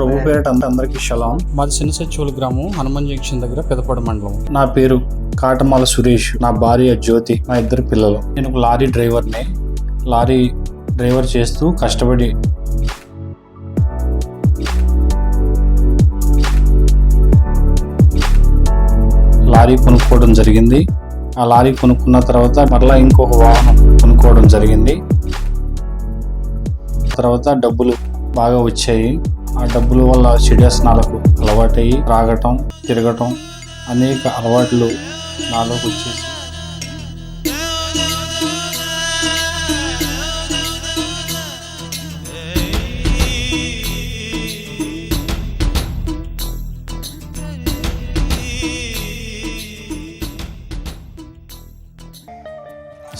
ప్రభు పేరట అంద- అందరికీ షలాం. మాది చిన్న సచివుల గ్రామం హనుమాన్ జంక్షన్ దగ్గర పెదపాడు మండలం. నా పేరు కాటమాల సురేష్. నా భార్య జ్యోతి. నా ఇద్దరు పిల్లలు. నేను ఒక లారీ డ్రైవర్ని. లారీ డ్రైవర్ చేస్తూ కష్టపడి లారీ కొనుక్కోవడం జరిగింది. ఆ లారీ కొనుక్కున్న తర్వాత మరలా ఇంకొక వాహనం కొనుక్కోవడం జరిగింది. తర్వాత డబ్బులు బాగా వచ్చాయి. ఆ డబ్బుల వల్ల చెడ్యసనాలకు అలవాటయ్యి త్రాగటం తిరగటం అనేక అలవాట్లు నాలోకి వచ్చేసి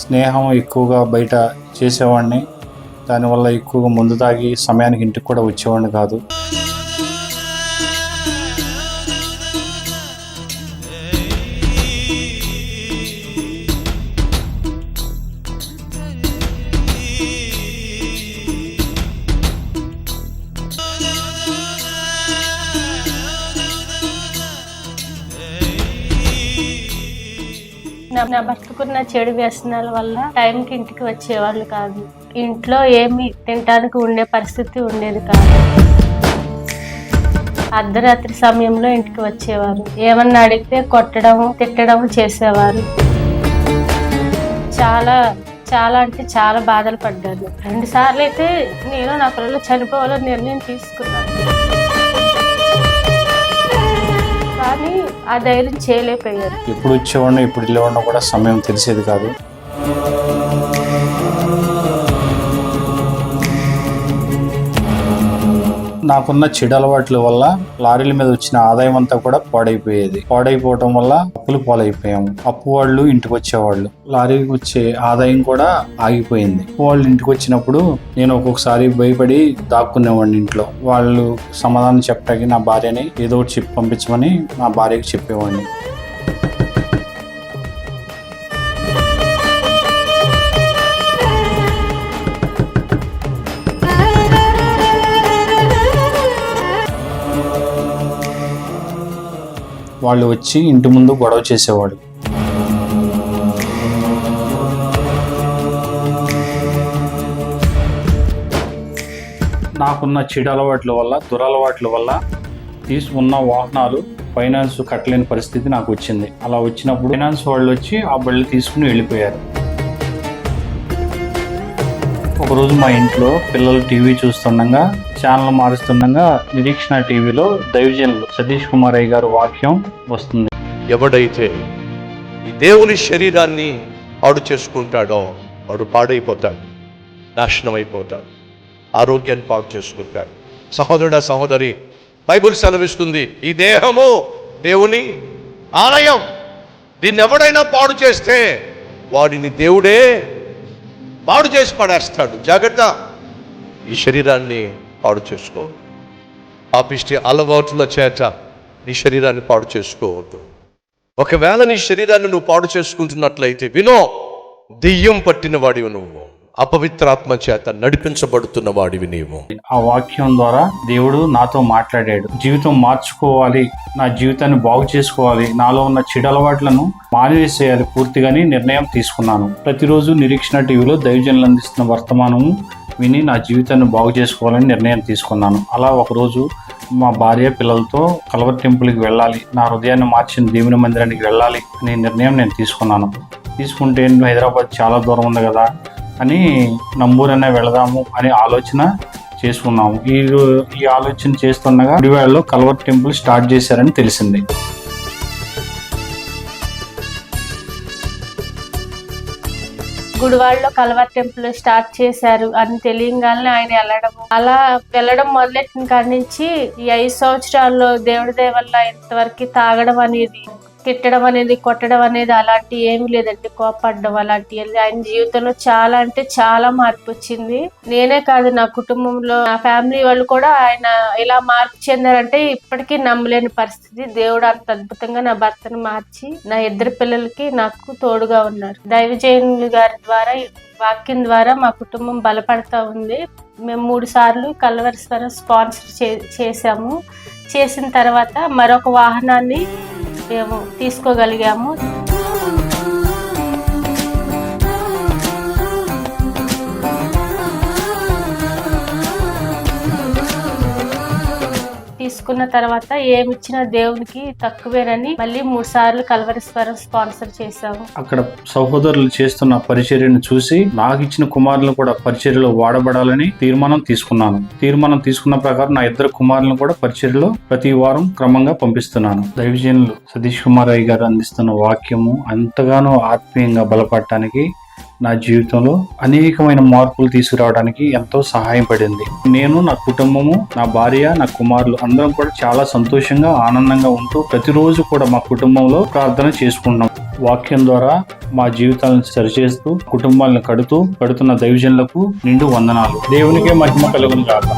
స్నేహం ఎక్కువగా బయట చేసేవాడిని దానివల్ల ఎక్కువగా ముందు తాగి సమయానికి ఇంటికి కూడా వచ్చేవాడిని కాదు. నా భర్తకున్న చెడు వ్యసనాల వల్ల టైంకి ఇంటికి వచ్చేవాళ్ళు కాదు. ఇంట్లో ఏమి తినడానికి ఉండే పరిస్థితి ఉండేది కాదు. అర్ధరాత్రి సమయంలో ఇంటికి వచ్చేవారు. ఏమన్నా అడిగితే కొట్టడం తిట్టడం చేసేవారు. చాలా చాలా అంటే చాలా బాధలు పడ్డాను రెండు సార్లు అయితే నేను నా పిల్లలు చనిపోవాలని నిర్ణయం తీసుకున్నాను. కానీ ఆ ధైర్యం చేయలేకపోయారు. ఇప్పుడు ఇచ్చేవాడిని ఇప్పుడు వెళ్ళేవాడినో కూడా సమయం తెలిసేది కాదు. నాకున్న చెడు అలవాట్ల వల్ల లారీల మీద వచ్చిన ఆదాయం అంతా కూడా పాడైపోయేది. పాడైపోవటం వల్ల అప్పులు పాలైపోయాము అప్పు వాళ్ళు ఇంటికి వచ్చేవాళ్ళు. లారీకి వచ్చే ఆదాయం కూడా ఆగిపోయింది. వాళ్ళు ఇంటికి వచ్చినప్పుడు నేను ఒక్కొక్కసారి భయపడి దాక్కునేవాడిని ఇంట్లో. వాళ్ళు సమాధానం చెప్పడానికి నా భార్యని ఏదో ఒకటి చెప్పి పంపించమని నా భార్యకి చెప్పేవాడిని. వాళ్ళు వచ్చి ఇంటి ముందు గొడవ చేసేవాడు. నాకున్న చెడు అలవాట్ల వల్ల దురలవాట్ల వల్ల తీసుకున్న వాహనాలు ఫైనాన్స్ కట్టలేని పరిస్థితి నాకు వచ్చింది. అలా వచ్చినప్పుడు ఫైనాన్స్ వాళ్ళు వచ్చి ఆ బళ్ళు తీసుకుని వెళ్ళిపోయారు. ఒకరోజు మా ఇంట్లో పిల్లలు టీవీ చూస్తుండగా ఛానల్ మారుస్తుండగా నిరీక్షణ టీవీలో దైవజనులు సతీష్ కుమార్ అయ్య గారు వాక్యం వస్తుంది. ఎవడైతే ఈ దేవుని శరీరాన్ని పాడు చేసుకుంటాడో వాడు పాడైపోతాడు నాశనం అయిపోతాడు ఆరోగ్యాన్ని పాడు చేసుకుంటాడు. సహోదరుడ సహోదరి బైబుల్ సెలవిస్తుంది ఈ దేహము దేవుని ఆలయం. దీన్ని ఎవడైనా పాడు చేస్తే వాడిని దేవుడే పాడు చేసి పడేస్తాడు. జాగ్రత్త. ఈ శరీరాన్ని పాడు చేసుకో. పాపిష్టి అలవాట్ల చేత నీ శరీరాన్ని పాడు చేసుకోవద్దు. ఒకవేళ నీ శరీరాన్ని నువ్వు పాడు చేసుకుంటున్నట్లయితే వినో దెయ్యం పట్టిన వాడివి నువ్వు. అపవిత్రాత్మ చేత నడిపించబడుతున్న వాడివి నీవు. ఆ వాక్యం ద్వారా దేవుడు నాతో మాట్లాడాడు. జీవితం మార్చుకోవాలి. నా జీవితాన్ని బాగు చేసుకోవాలి. నాలో ఉన్న చెడలవాట్లను మానివేసేయాలి పూర్తిగాని నిర్ణయం తీసుకున్నాను. ప్రతిరోజు నిరీక్షణ టీవీలో దైవజనులు అందిస్తున్న వర్తమానము విని నా జీవితాన్ని బాగు చేసుకోవాలని నిర్ణయం తీసుకున్నాను. అలా ఒకరోజు మా భార్య పిల్లలతో కలవర్ టెంపుల్కి వెళ్ళాలి. నా హృదయాన్ని మార్చిన దేవుని మందిరానికి వెళ్ళాలి అనే నిర్ణయం నేను తీసుకున్నాను. తీసుకుంటే హైదరాబాద్ చాలా దూరం ఉంది కదా. అని నంబూరనే వెళదాము అనే ఆలోచన చేసుకున్నాము. ఈ ఈ ఆలోచన చేస్తుండగా గుడివాడలో కల్వర్ టెంపుల్ స్టార్ట్ చేశారని తెలిసింది. గుడివాడలో కల్వర్ టెంపుల్ స్టార్ట్ చేశారు అని తెలియగానే ఆయన వెళ్ళడం. అలా వెళ్ళడం మొదలెట్టిన కాడి నుంచి ఈ ఐదు సంవత్సరాల్లో దేవుడి దయ వల్ల ఇంతవరకు తాగడం అనేది తిట్టడం అనేది కొట్టడం అనేది అలాంటి ఏమి లేదండి. కోపడడం అలాంటి ఆయన జీవితంలో చాలా అంటే చాలా మార్పు వచ్చింది. నేనే కాదు నా కుటుంబంలో నా ఫ్యామిలీ వాళ్ళు కూడా ఆయన ఇలా మార్పు చెందారంటే ఇప్పటికీ నమ్మలేని పరిస్థితి. దేవుడు అంత అద్భుతంగా నా భర్తను మార్చి నా ఇద్దరు పిల్లలకి నాకు తోడుగా ఉన్నారు. దైవజయనులు గారి ద్వారా వాక్యం ద్వారా మా కుటుంబం బలపడతా ఉంది. మేము మూడు సార్లు కలవరిస్వరం స్పాన్సర్ చే చేసాము చేసిన తర్వాత మరొక వాహనాన్ని మేము తీసుకోగలిగాము. తీసుకున్న తర్వాత ఏమిచ్చినా దేవునికి తక్కువేనని మళ్ళీ మూడు సార్లు కలవరిస్వరం స్పాన్సర్ చేశాము. అక్కడ సహోదరులు చేస్తున్న పరిచర్యను చూసి నాకు ఇచ్చిన కుమారులను కూడా పరిచర్యలో వాడబడాలని తీర్మానం తీసుకున్నాను. తీర్మానం తీసుకున్న ప్రకారం నా ఇద్దరు కుమారులను కూడా పరిచర్యలో ప్రతి వారం క్రమంగా పంపిస్తున్నాను. దైవజనులు సతీష్ కుమార్ అయ్య గారు అందిస్తున్న వాక్యము ఎంతగానో ఆత్మీయంగా బలపడటానికి నా జీవితంలో అనేకమైన మార్పులు తీసుకురావడానికి ఎంతో సహాయపడింది నేను నా కుటుంబము నా భార్య నా కుమారులు అందరం కూడా చాలా సంతోషంగా ఆనందంగా ఉంటూ ప్రతిరోజు కూడా మా కుటుంబంలో ప్రార్థన చేసుకుంటున్నాం. వాక్యం ద్వారా మా జీవితాలను సరిచేస్తూ కుటుంబాలను కడుతూ కడుతున్న దైవజనులకు నిండు వందనాలు. దేవునికే మహిమ కలుగును కాక